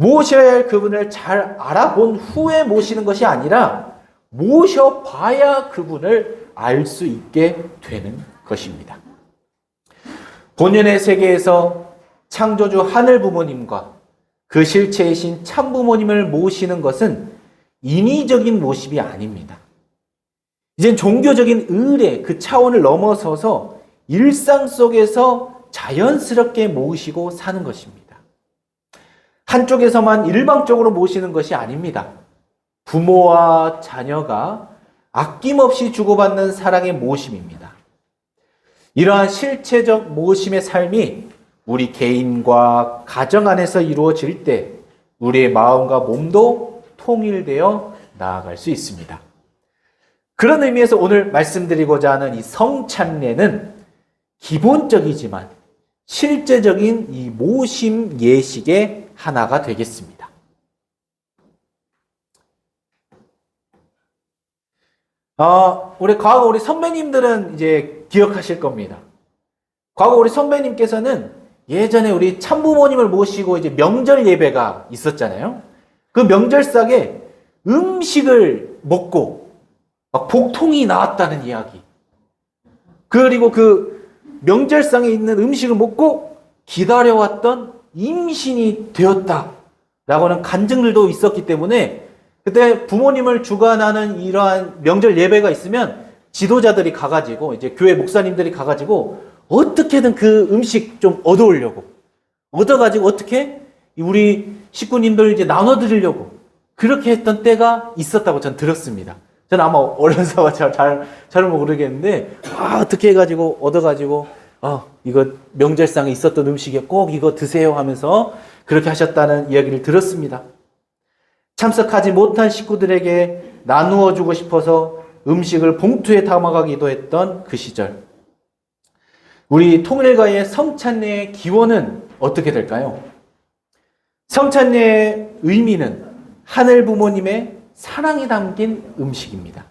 모셔야 할 그분을 잘 알아본 후에 모시는 것이 아니라 모셔봐야 그분을 알 수 있게 되는 것입니다. 본연의 세계에서 창조주 하늘 부모님과 그 실체이신 참 부모님을 모시는 것은 인위적인 모습이 아닙니다. 이젠 종교적인 의례 그 차원을 넘어서서 일상 속에서 자연스럽게 모시고 사는 것입니다. 한쪽에서만 일방적으로 모시는 것이 아닙니다. 부모와 자녀가 아낌없이 주고받는 사랑의 모심입니다. 이러한 실체적 모심의 삶이 우리 개인과 가정 안에서 이루어질 때 우리의 마음과 몸도 통일되어 나아갈 수 있습니다. 그런 의미에서 오늘 말씀드리고자 하는 이 성찬례는 기본적이지만 실제적인 이 모심 예식의 하나가 되겠습니다. 어, 우리 과거 우리 선배님들은 이제 기억하실 겁니다. 과거 우리 선배님께서는 예전에 우리 참부모님을 모시고 이제 명절 예배가 있었잖아요. 그 명절상에 음식을 먹고 막 복통이 나왔다는 이야기. 그리고 그 명절상에 있는 음식을 먹고 기다려왔던 임신이 되었다. 라고는 간증들도 있었기 때문에 그때 부모님을 주관하는 이러한 명절 예배가 있으면 지도자들이 가가지고 이제 교회 목사님들이 가가지고 어떻게든 그 음식 좀 얻어오려고 얻어가지고 어떻게 우리 식구님들 이제 나눠드리려고 그렇게 했던 때가 있었다고 전 들었습니다. 저는 아마 어려서가 잘, 잘, 잘 모르겠는데, 아, 어떻게 해가지고, 얻어가지고, 어, 이거 명절상에 있었던 음식에 꼭 이거 드세요 하면서 그렇게 하셨다는 이야기를 들었습니다. 참석하지 못한 식구들에게 나누어 주고 싶어서 음식을 봉투에 담아가기도 했던 그 시절. 우리 통일가의 성찬례의 기원은 어떻게 될까요? 성찬례의 의미는 하늘 부모님의 사랑이 담긴 음식입니다.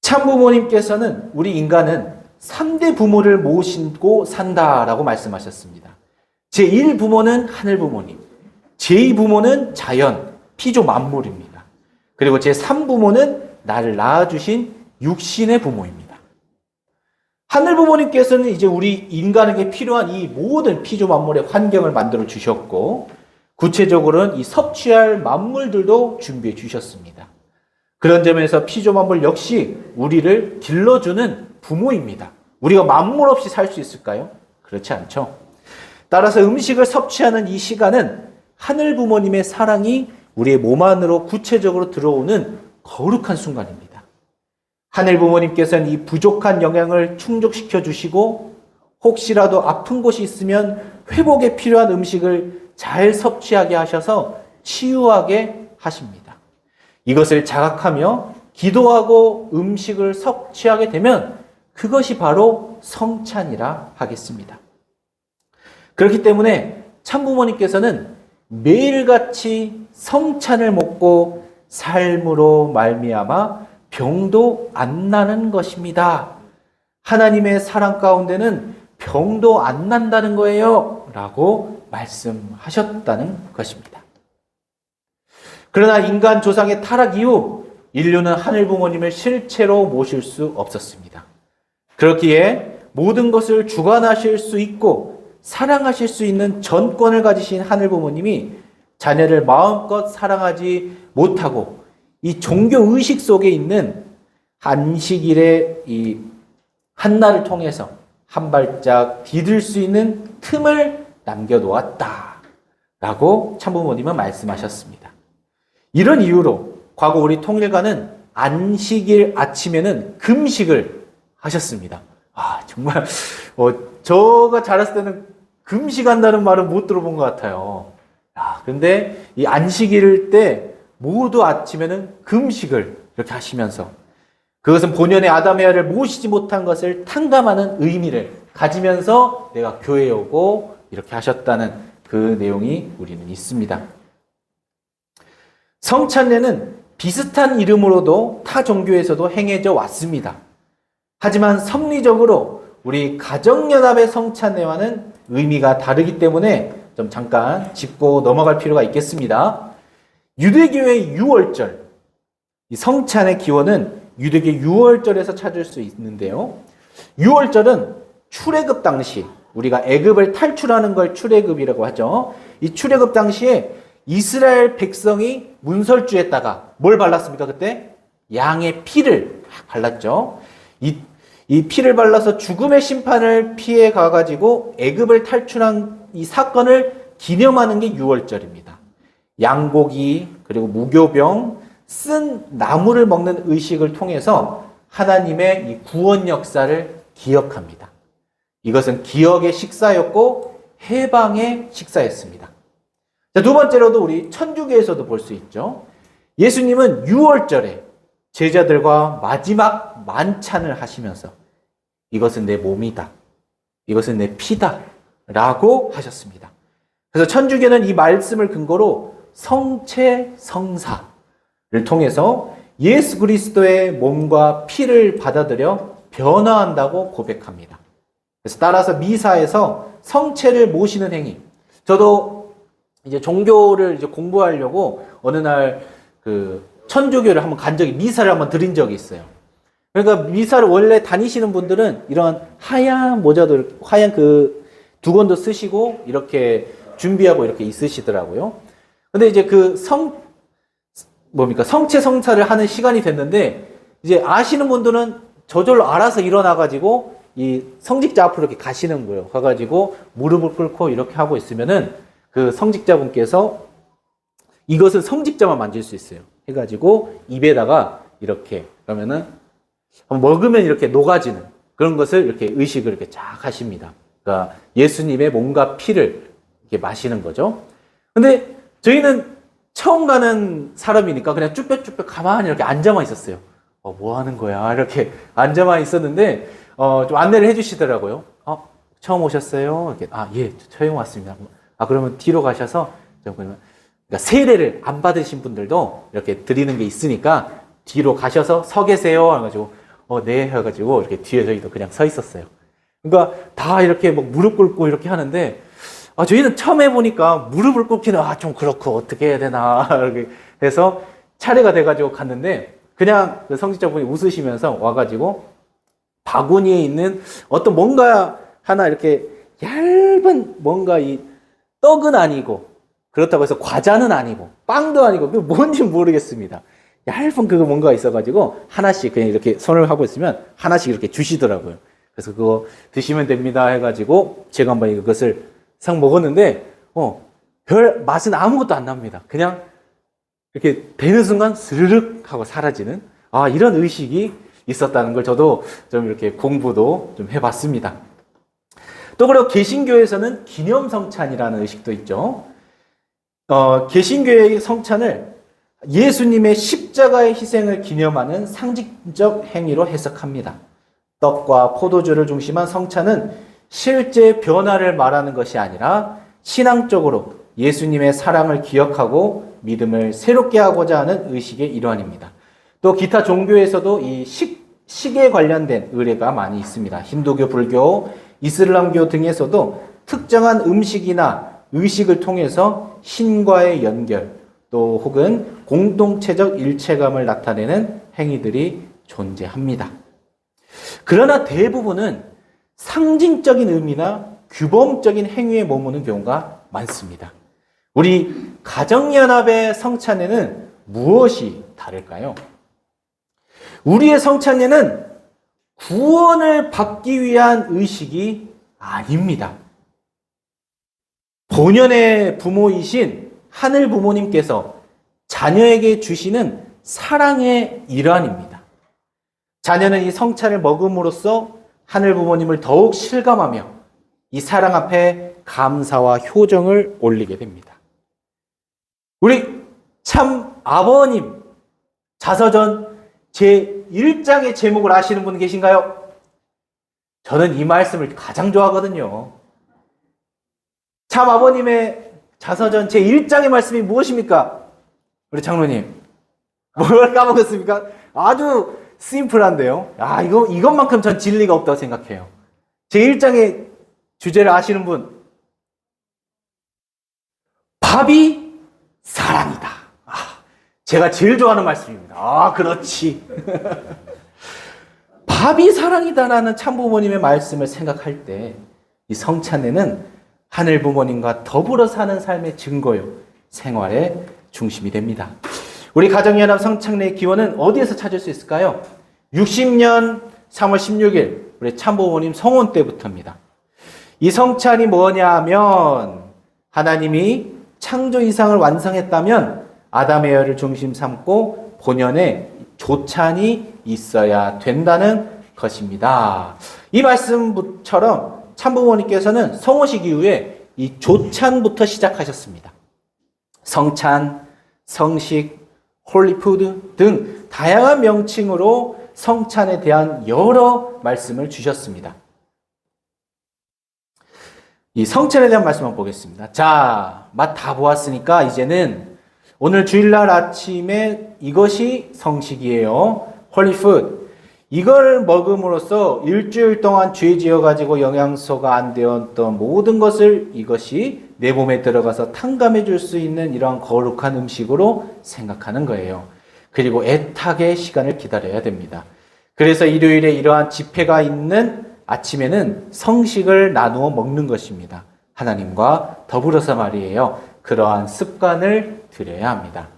참 부모님께서는 우리 인간은 3대 부모를 모시고 산다라고 말씀하셨습니다. 제1 부모는 하늘 부모님, 제2 부모는 자연, 피조 만물입니다. 그리고 제3 부모는 나를 낳아주신 육신의 부모입니다. 하늘 부모님께서는 이제 우리 인간에게 필요한 이 모든 피조 만물의 환경을 만들어 주셨고, 구체적으로는 이 섭취할 만물들도 준비해 주셨습니다. 그런 점에서 피조 만물 역시 우리를 길러주는 부모입니다. 우리가 만물 없이 살 수 있을까요? 그렇지 않죠. 따라서 음식을 섭취하는 이 시간은 하늘 부모님의 사랑이 우리의 몸 안으로 구체적으로 들어오는 거룩한 순간입니다. 하늘 부모님께서는 이 부족한 영양을 충족시켜 주시고 혹시라도 아픈 곳이 있으면 회복에 필요한 음식을 잘 섭취하게 하셔서 치유하게 하십니다. 이것을 자각하며 기도하고 음식을 섭취하게 되면 그것이 바로 성찬이라 하겠습니다. 그렇기 때문에 참부모님께서는 매일같이 성찬을 먹고 삶으로 말미암아 병도 안 나는 것입니다. 하나님의 사랑 가운데는 병도 안 난다는 거예요. 라고 말씀하셨다는 것입니다. 그러나 인간 조상의 타락 이후 인류는 하늘 부모님을 실체로 모실 수 없었습니다. 그렇기에 모든 것을 주관하실 수 있고 사랑하실 수 있는 전권을 가지신 하늘 부모님이 자녀를 마음껏 사랑하지 못하고 이 종교 의식 속에 있는 안식일의 이 한날을 통해서 한 발짝 디딜 수 있는 틈을 남겨 놓았다. 라고 참부모님은 말씀하셨습니다. 이런 이유로 과거 우리 통일가는 안식일 아침에는 금식을 하셨습니다. 아, 정말, 어, 저가 자랐을 때는 금식한다는 말은 못 들어본 것 같아요. 아, 근데 이 안식일 때 모두 아침에는 금식을 이렇게 하시면서 그것은 본연의 아담의아를 모시지 못한 것을 탕감하는 의미를 가지면서 내가 교회에 오고 이렇게 하셨다는 그 내용이 우리는 있습니다. 성찬례는 비슷한 이름으로도 타 종교에서도 행해져 왔습니다. 하지만 섭리적으로 우리 가정연합의 성찬례와는 의미가 다르기 때문에 좀 잠깐 짚고 넘어갈 필요가 있겠습니다. 유대교의 유월절, 이 성찬의 기원은 유대교 유월절에서 찾을 수 있는데요. 유월절은 출애굽 당시 우리가 애굽을 탈출하는 걸 출애굽이라고 하죠. 이 출애굽 당시에 이스라엘 백성이 문설주에다가 뭘 발랐습니까? 그때 양의 피를 발랐죠. 이, 이 피를 발라서 죽음의 심판을 피해 가가지고 애굽을 탈출한 이 사건을 기념하는 게 유월절입니다. 양고기 그리고 무교병 쓴 나무를 먹는 의식을 통해서 하나님의 이 구원 역사를 기억합니다. 이것은 기억의 식사였고 해방의 식사였습니다. 자, 두 번째로도 우리 천주교에서도 볼 수 있죠. 예수님은 6월절에 제자들과 마지막 만찬을 하시면서 이것은 내 몸이다. 이것은 내 피다. 라고 하셨습니다. 그래서 천주교는 이 말씀을 근거로 성체 성사를 통해서 예수 그리스도의 몸과 피를 받아들여 변화한다고 고백합니다. 그래서 따라서 미사에서 성체를 모시는 행위. 저도 이제 종교를 이제 공부하려고 어느 날 그 천주교를 한번 간 적이 미사를 한번 드린 적이 있어요. 그러니까 미사를 원래 다니시는 분들은 이런 하얀 모자도 하얀 그 두건도 쓰시고 이렇게 준비하고 이렇게 있으시더라고요. 근데 이제 그 성 뭡니까 성체 성사를 하는 시간이 됐는데 이제 아시는 분들은 저절로 알아서 일어나 가지고 이 성직자 앞으로 이렇게 가시는 거예요. 가가지고 무릎을 꿇고 이렇게 하고 있으면은 그 성직자분께서 이것은 성직자만 만질 수 있어요. 해가지고 입에다가 이렇게 그러면은 먹으면 이렇게 녹아지는 그런 것을 이렇게 의식을 이렇게 쫙 하십니다. 그러니까 예수님의 몸과 피를 이렇게 마시는 거죠. 근데 저희는 처음 가는 사람이니까 그냥 쭈뼛쭈뼛 가만히 이렇게 앉아만 있었어요. 어, 뭐 하는 거야? 이렇게 앉아만 있었는데, 어, 좀 안내를 해주시더라고요. 어, 처음 오셨어요? 이렇게, 아, 예, 처음 왔습니다. 아, 그러면 뒤로 가셔서, 그러니까 세례를 안 받으신 분들도 이렇게 드리는 게 있으니까 뒤로 가셔서 서 계세요. 해가지고, 어, 네. 해가지고 이렇게 뒤에 저희도 그냥 서 있었어요. 그러니까 다 이렇게 막 무릎 꿇고 이렇게 하는데, 아, 저희는 처음 해보니까 무릎을 꿇기는, 아, 좀 그렇고, 어떻게 해야 되나, 이렇게 해서 차례가 돼가지고 갔는데, 그냥 그 성직자분이 웃으시면서 와가지고, 바구니에 있는 어떤 뭔가 하나 이렇게 얇은 뭔가 이 떡은 아니고, 그렇다고 해서 과자는 아니고, 빵도 아니고, 그 뭔지 모르겠습니다. 얇은 그거 뭔가 있어가지고, 하나씩 그냥 이렇게 손을 하고 있으면, 하나씩 이렇게 주시더라고요. 그래서 그거 드시면 됩니다 해가지고, 제가 한번 이것을 상 먹었는데, 어, 별 맛은 아무것도 안 납니다. 그냥 이렇게 되는 순간 스르륵 하고 사라지는, 아, 이런 의식이 있었다는 걸 저도 좀 이렇게 공부도 좀 해봤습니다. 또 그리고 개신교에서는 기념 성찬이라는 의식도 있죠. 어, 개신교의 성찬을 예수님의 십자가의 희생을 기념하는 상징적 행위로 해석합니다. 떡과 포도주를 중심한 성찬은 실제 변화를 말하는 것이 아니라 신앙적으로 예수님의 사랑을 기억하고 믿음을 새롭게 하고자 하는 의식의 일환입니다. 또 기타 종교에서도 이 식, 식에 관련된 의례가 많이 있습니다. 힌두교, 불교, 이슬람교 등에서도 특정한 음식이나 의식을 통해서 신과의 연결, 또 혹은 공동체적 일체감을 나타내는 행위들이 존재합니다. 그러나 대부분은 상징적인 의미나 규범적인 행위에 머무는 경우가 많습니다. 우리 가정연합의 성찬에는 무엇이 다를까요? 우리의 성찬에는 구원을 받기 위한 의식이 아닙니다. 본연의 부모이신 하늘 부모님께서 자녀에게 주시는 사랑의 일환입니다. 자녀는 이 성찬을 먹음으로써 하늘 부모님을 더욱 실감하며 이 사랑 앞에 감사와 효정을 올리게 됩니다. 우리 참 아버님 자서전 제 1장의 제목을 아시는 분 계신가요? 저는 이 말씀을 가장 좋아하거든요. 참 아버님의 자서전 제 1장의 말씀이 무엇입니까? 우리 장로님. 뭘 까먹었습니까? 아주 심플한데요. 아, 이거, 이것만큼 전 진리가 없다고 생각해요. 제 1장의 주제를 아시는 분? 밥이 사랑이다. 아, 제가 제일 좋아하는 말씀입니다. 아, 그렇지. 밥이 사랑이다라는 참부모님의 말씀을 생각할 때, 이 성찬에는 하늘 부모님과 더불어 사는 삶의 증거요, 생활의 중심이 됩니다. 우리 가정연합 성창례 기원은 어디에서 찾을 수 있을까요? 60년 3월 16일, 우리 참부모님 성원 때부터입니다. 이 성찬이 뭐냐 하면, 하나님이 창조 이상을 완성했다면, 아담의 열을 중심 삼고 본연의 조찬이 있어야 된다는 것입니다. 이 말씀처럼 참부모님께서는 성호식 이후에 이 조찬부터 시작하셨습니다. 성찬, 성식, 홀리푸드 등 다양한 명칭으로 성찬에 대한 여러 말씀을 주셨습니다. 이 성찬에 대한 말씀 한번 보겠습니다. 자, 맛 다 보았으니까 이제는 오늘 주일날 아침에 이것이 성식이에요. 홀리푸드. 이걸 먹음으로써 일주일 동안 죄 지어 가지고 영양소가 안 되었던 모든 것을 이것이 내 몸에 들어가서 탕감해 줄 수 있는 이러한 거룩한 음식으로 생각하는 거예요. 그리고 애타게 시간을 기다려야 됩니다. 그래서 일요일에 이러한 집회가 있는 아침에는 성식을 나누어 먹는 것입니다. 하나님과 더불어서 말이에요. 그러한 습관을 들여야 합니다.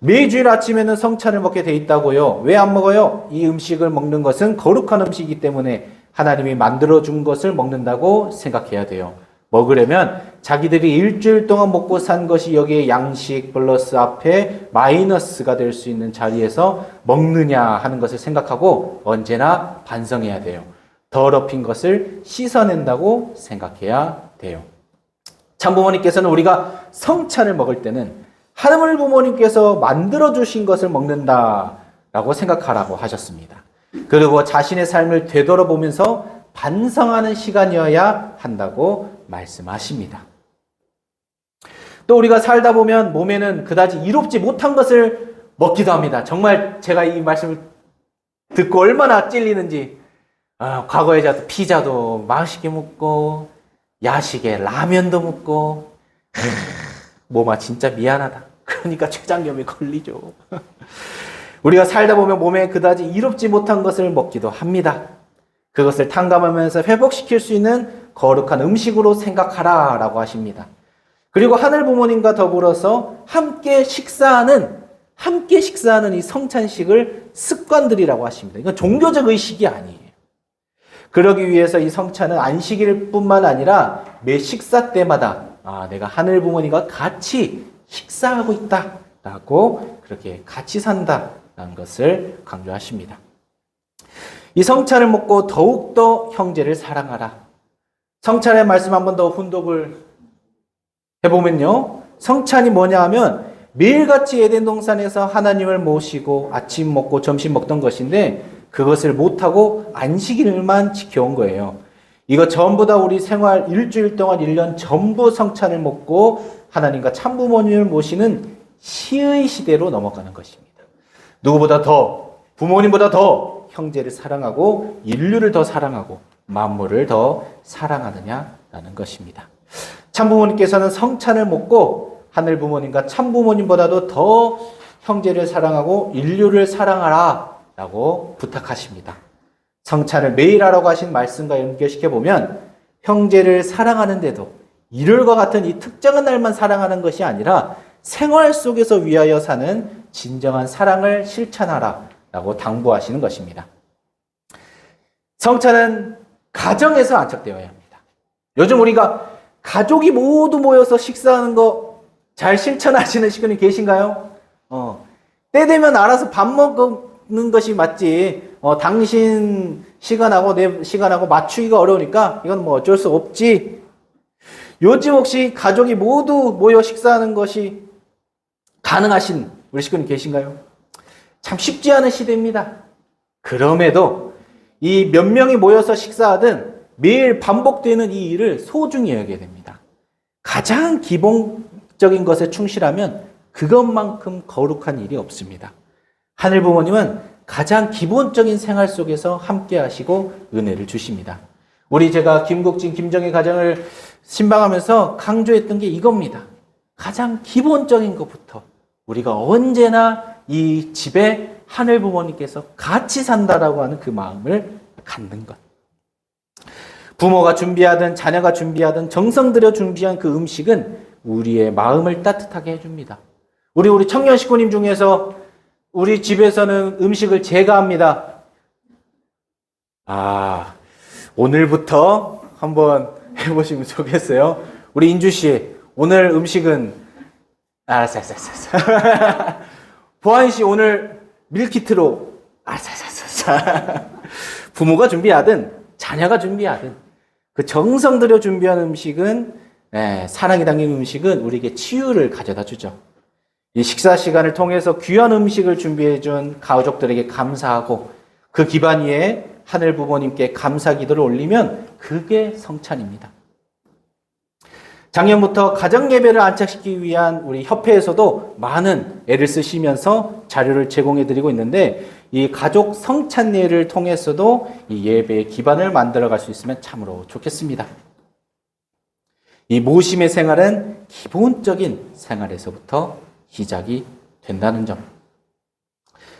매주일 아침에는 성찬을 먹게 돼 있다고요. 왜 안 먹어요? 이 음식을 먹는 것은 거룩한 음식이기 때문에 하나님이 만들어 준 것을 먹는다고 생각해야 돼요. 먹으려면 자기들이 일주일 동안 먹고 산 것이 여기에 양식 플러스 앞에 마이너스가 될 수 있는 자리에서 먹느냐 하는 것을 생각하고 언제나 반성해야 돼요. 더럽힌 것을 씻어낸다고 생각해야 돼요. 참부모님께서는 우리가 성찬을 먹을 때는 하늘 부모님께서 만들어 주신 것을 먹는다라고 생각하라고 하셨습니다. 그리고 자신의 삶을 되돌아보면서 반성하는 시간이어야 한다고 말씀하십니다. 또 우리가 살다 보면 몸에는 그다지 이롭지 못한 것을 먹기도 합니다. 정말 제가 이 말씀을 듣고 얼마나 찔리는지 아, 과거에 저도 피자도 맛있게 먹고 야식에 라면도 먹고 몸아 진짜 미안하다. 그러니까 췌장염에 걸리죠. 우리가 살다 보면 몸에 그다지 이롭지 못한 것을 먹기도 합니다. 그것을 탕감하면서 회복시킬 수 있는 거룩한 음식으로 생각하라 라고 하십니다. 그리고 하늘 부모님과 더불어서 함께 식사하는, 함께 식사하는 이 성찬식을 습관들이라고 하십니다. 이건 종교적 의식이 아니에요. 그러기 위해서 이 성찬은 안식일 뿐만 아니라 매 식사 때마다 아, 내가 하늘 부모님과 같이 식사하고 있다 라고 그렇게 같이 산다 라는 것을 강조하십니다. 이 성찬을 먹고 더욱더 형제를 사랑하라. 성찬의 말씀 한 번 더 훈독을 해보면요. 성찬이 뭐냐 하면 매일같이 에덴 동산에서 하나님을 모시고 아침 먹고 점심 먹던 것인데 그것을 못하고 안식일만 지켜온 거예요. 이거 전부 다 우리 생활 일주일 동안 1년 전부 성찬을 먹고 하나님과 참부모님을 모시는 시의 시대로 넘어가는 것입니다. 누구보다 더, 부모님보다 더 형제를 사랑하고 인류를 더 사랑하고 만물을 더 사랑하느냐라는 것입니다. 참부모님께서는 성찬을 먹고 하늘 부모님과 참부모님보다도 더 형제를 사랑하고 인류를 사랑하라 라고 부탁하십니다. 성찬을 매일 하라고 하신 말씀과 연결시켜 보면 형제를 사랑하는데도 일요일과 같은 이 특정한 날만 사랑하는 것이 아니라 생활 속에서 위하여 사는 진정한 사랑을 실천하라 라고 당부하시는 것입니다. 성찬은 가정에서 안착되어야 합니다. 요즘 우리가 가족이 모두 모여서 식사하는 거 잘 실천하시는 시간이 계신가요? 어, 때 되면 알아서 밥 먹는 것이 맞지. 어, 당신 시간하고 내 시간하고 맞추기가 어려우니까 이건 뭐 어쩔 수 없지. 요즘 혹시 가족이 모두 모여 식사하는 것이 가능하신 우리 식구님 계신가요? 참 쉽지 않은 시대입니다. 그럼에도 이 몇 명이 모여서 식사하든 매일 반복되는 이 일을 소중히 여겨야 됩니다. 가장 기본적인 것에 충실하면 그것만큼 거룩한 일이 없습니다. 하늘 부모님은 가장 기본적인 생활 속에서 함께 하시고 은혜를 주십니다. 우리 제가 김국진, 김정희 가정을 신방하면서 강조했던 게 이겁니다. 가장 기본적인 것부터 우리가 언제나 이 집에 하늘 부모님께서 같이 산다라고 하는 그 마음을 갖는 것. 부모가 준비하든 자녀가 준비하든 정성 들여 준비한 그 음식은 우리의 마음을 따뜻하게 해줍니다. 우리 우리 청년 식구님 중에서 우리 집에서는 음식을 제가 합니다. 아, 오늘부터 한번 해보시면 좋겠어요. 우리 인주 씨, 오늘 음식은 알았어, 알았어, 알았어. 보안 씨, 오늘 밀키트로 알았어, 알았어, 알았어. 부모가 준비하든 자녀가 준비하든 그 정성 들여 준비한 음식은 예, 사랑이 담긴 음식은 우리에게 치유를 가져다 주죠. 이 식사 시간을 통해서 귀한 음식을 준비해 준 가족들에게 감사하고 그 기반 위에 하늘 부모님께 감사 기도를 올리면 그게 성찬입니다. 작년부터 가정 예배를 안착시키기 위한 우리 협회에서도 많은 애를 쓰시면서 자료를 제공해 드리고 있는데 이 가족 성찬례를 통해서도 이 예배의 기반을 만들어 갈 수 있으면 참으로 좋겠습니다. 이 모심의 생활은 기본적인 생활에서부터 시작이 된다는 점.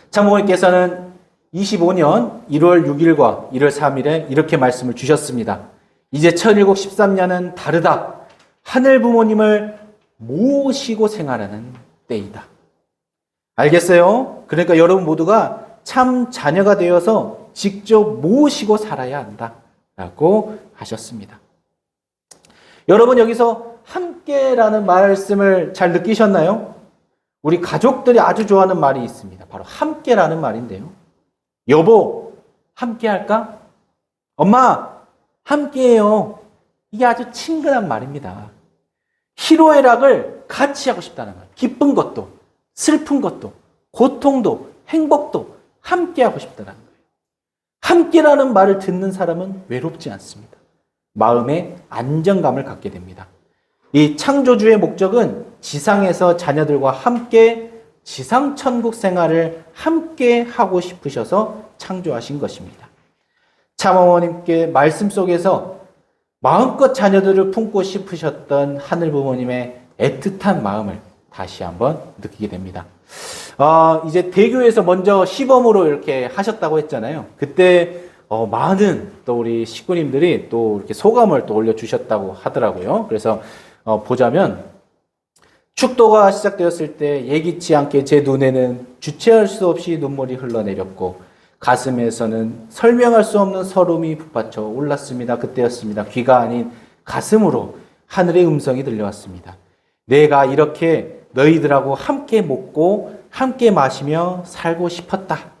참모님께서는 25년 1월 6일과 1월 3일에 이렇게 말씀을 주셨습니다. 이제 천일국 13년은 다르다. 하늘 부모님을 모시고 생활하는 때이다. 알겠어요? 그러니까 여러분 모두가 참 자녀가 되어서 직접 모시고 살아야 한다. 라고 하셨습니다. 여러분 여기서 함께라는 말씀을 잘 느끼셨나요? 우리 가족들이 아주 좋아하는 말이 있습니다. 바로 함께라는 말인데요. 여보, 함께 할까? 엄마, 함께 해요. 이게 아주 친근한 말입니다. 희로애락을 같이 하고 싶다는 말. 기쁜 것도, 슬픈 것도, 고통도, 행복도 함께 하고 싶다는 거예요. 함께라는 말을 듣는 사람은 외롭지 않습니다. 마음의 안정감을 갖게 됩니다. 이 창조주의 목적은 지상에서 자녀들과 함께 지상 천국 생활을 함께 하고 싶으셔서 창조하신 것입니다. 참 어머님께 말씀 속에서 마음껏 자녀들을 품고 싶으셨던 하늘 부모님의 애틋한 마음을 다시 한번 느끼게 됩니다. 어, 이제 대교에서 먼저 시범으로 이렇게 하셨다고 했잖아요. 그때 어, 많은 또 우리 식구님들이 또 이렇게 소감을 또 올려주셨다고 하더라고요. 그래서 어, 보자면 축도가 시작되었을 때 예기치 않게 제 눈에는 주체할 수 없이 눈물이 흘러내렸고 가슴에서는 설명할 수 없는 서름이 북받쳐 올랐습니다. 그때였습니다. 귀가 아닌 가슴으로 하늘의 음성이 들려왔습니다. 내가 이렇게 너희들하고 함께 먹고 함께 마시며 살고 싶었다.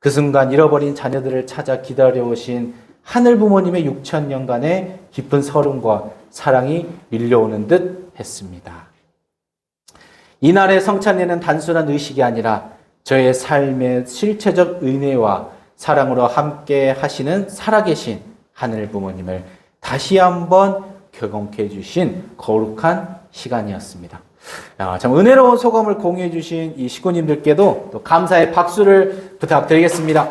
그 순간 잃어버린 자녀들을 찾아 기다려오신 하늘 부모님의 6천 년간의 깊은 서름과 사랑이 밀려오는 듯 했습니다. 이날의 성찬례는 단순한 의식이 아니라 저의 삶의 실체적 은혜와 사랑으로 함께 하시는 살아계신 하늘 부모님을 다시 한번 경험케 해주신 거룩한 시간이었습니다. 야, 참 은혜로운 소감을 공유해 주신 이 식구님들께도 또 감사의 박수를 부탁드리겠습니다.